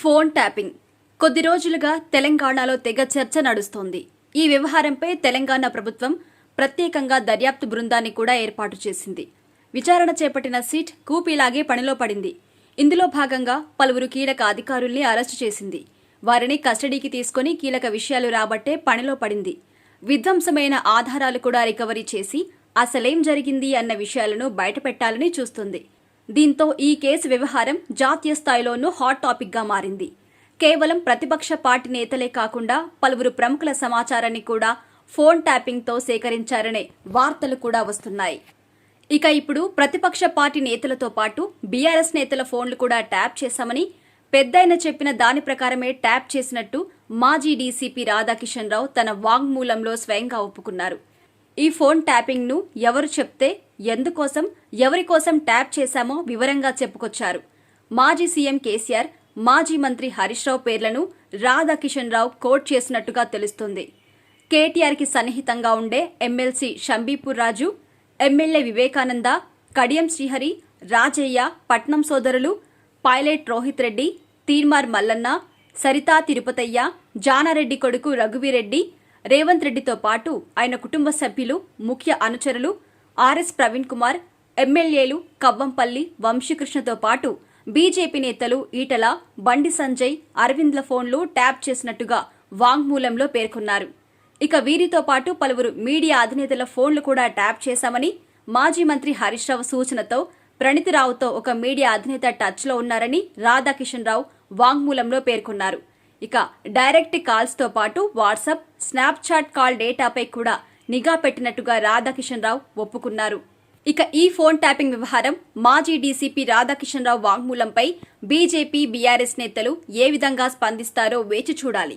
Phone tapping. కొద్ది రోజులుగా తెలంగాణలో తెగ చర్చ నడుస్తోంది. ఈ వ్యవహారంపై తెలంగాణ ప్రభుత్వం ప్రత్యేకంగా దర్యాప్తు బృందాన్ని కూడా ఏర్పాటు చేసింది. విచారణ చేపట్టిన సీట్ కూపీలాగే పనిలో పడింది. ఇందులో భాగంగా పలువురు కీలక అధికారుల్ని అరెస్టు చేసింది. వారిని కస్టడీకి తీసుకుని కీలక విషయాలు రాబట్టే పనిలో పడింది. విధ్వంసమైన ఆధారాలు కూడా రికవరీ చేసి అసలేం జరిగింది అన్న విషయాలను బయటపెట్టాలని చూస్తుంది. దీంతో ఈ కేసు వ్యవహారం జాతీయ స్థాయిలోనూ హాట్ టాపిక్గా మారింది. కేవలం ప్రతిపక్ష పార్టీ నేతలే కాకుండా పలువురు ప్రముఖుల సమాచారాన్ని కూడా ఫోన్ ట్యాపింగ్తో సేకరించారనే వార్తలు కూడా వస్తున్నాయి. ఇక ఇప్పుడు ప్రతిపక్ష పార్టీ నేతలతో పాటు బీఆర్ఎస్ నేతల ఫోన్లు కూడా ట్యాప్ చేశామని పెద్దయిన చెప్పిన దాని ప్రకారమే ట్యాప్ చేసినట్టు మాజీ డీసీపీ రాధాకిషన్ రావు తన వాంగ్మూలంలో స్వయంగా ఒప్పుకున్నారు. ఈ ఫోన్ ట్యాపింగ్ను ఎవరు చెప్తే ఎందుకోసం ఎవరి కోసం ట్యాప్ చేశామో వివరంగా చెప్పుకొచ్చారు. మాజీ సీఎం కేసీఆర్ మాజీ మంత్రి హరీష్ రావు పేర్లను రాధాకిషన్ రావు కోట్ చేసినట్టుగా తెలుస్తుంది. కేటీఆర్కి సన్నిహితంగా ఉండే ఎమ్మెల్సీ షంబీపూర్ రాజు ఎమ్మెల్యే వివేకానంద కడియం శ్రీహరి రాజయ్య పట్నం సోదరులు పైలట్ రోహిత్ రెడ్డి తీర్మార్ మల్లన్న సరితా తిరుపతయ్య జానారెడ్డి కొడుకు రఘువీరెడ్డి రేవంత్ రెడ్డితో పాటు ఆయన కుటుంబ సభ్యులు ముఖ్య అనుచరులు ఆర్ఎస్ ప్రవీణ్ కుమార్ ఎమ్మెల్యేలు కవ్వంపల్లి వంశీకృష్ణతో పాటు బీజేపీ నేతలు ఈటల బండి సంజయ్ అరవింద్ల ఫోన్లు ట్యాప్ చేసినట్టుగా వాంగ్మూలంలో పేర్కొన్నారు. ఇక వీరితో పాటు పలువురు మీడియా అధినేతల ఫోన్లు కూడా ట్యాప్ చేశామని మాజీ మంత్రి హరీష్ రావు సూచనతో ప్రణితిరావుతో ఒక మీడియా అధినేత టచ్లో ఉన్నారని రాధాకిషన్ రావు వాంగ్మూలంలో పేర్కొన్నారు. ఇక డైరెక్ట్ కాల్స్తో పాటు వాట్సాప్ స్నాప్చాట్ కాల్ డేటాపై కూడా నిఘా పెట్టినట్టుగా రాధాకిషన్ రావు ఒప్పుకున్నారు. ఇక ఈ ఫోన్ ట్యాపింగ్ వ్యవహారం మాజీ డీసీపీ రాధాకిషన్ రావు వాంగ్మూలంపై బీజేపీ బీఆర్ఎస్ నేతలు ఏ విధంగా స్పందిస్తారో వేచి చూడాలి.